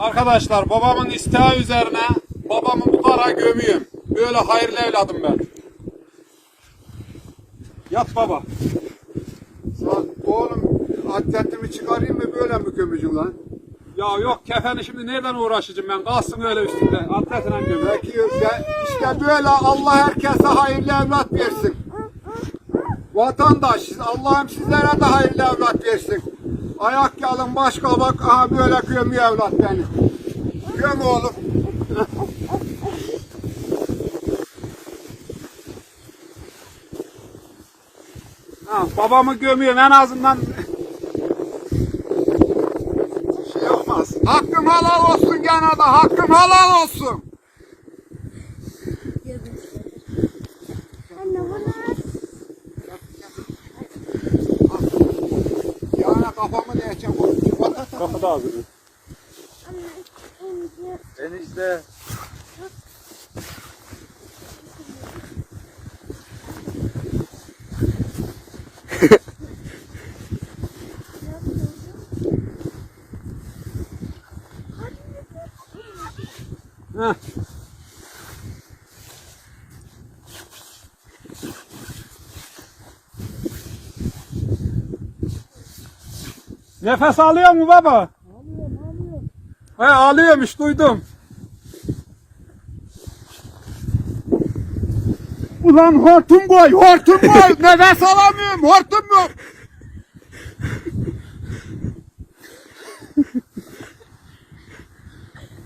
Arkadaşlar babamın isteği üzerine babamı bu kara gömüyorum. Böyle hayırlı evladım ben. Yat baba. Lan oğlum atletimi çıkarayım mı böyle mi gömücün lan? Ya yok kefeni şimdi nereden uğraşacağım ben? Kalsın öyle üstünde. Atletine gömüyorum. Peki ben, işte böyle Allah herkese hayırlı evlat versin. Vatandaş Allah'ım sizlere de hayırlı evlat versin. Ayak yalın baş kabak aha böyle gömüyor evlat beni. Göm oğlum. Ha, babamı gömüyorum en azından. Şey yapmaz. Hakkım halal olsun gene de hakkım halal olsun. Kafamı ne oğlum? Kapıda abi. Enişte. Heh. Nefes alıyor mu baba? Alıyorum, alıyorum. He alıyormuş duydum. Ulan hortum koy, hortum koy. Nefes alamıyorum, hortum yok.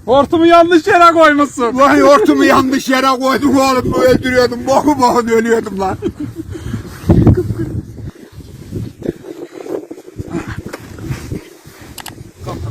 Hortumu yanlış yere koymuşsun. Ulan hortumu yanlış yere koydum oğlum. Öldürüyordum, boku boku ölüyordum lan. ਘੱਟ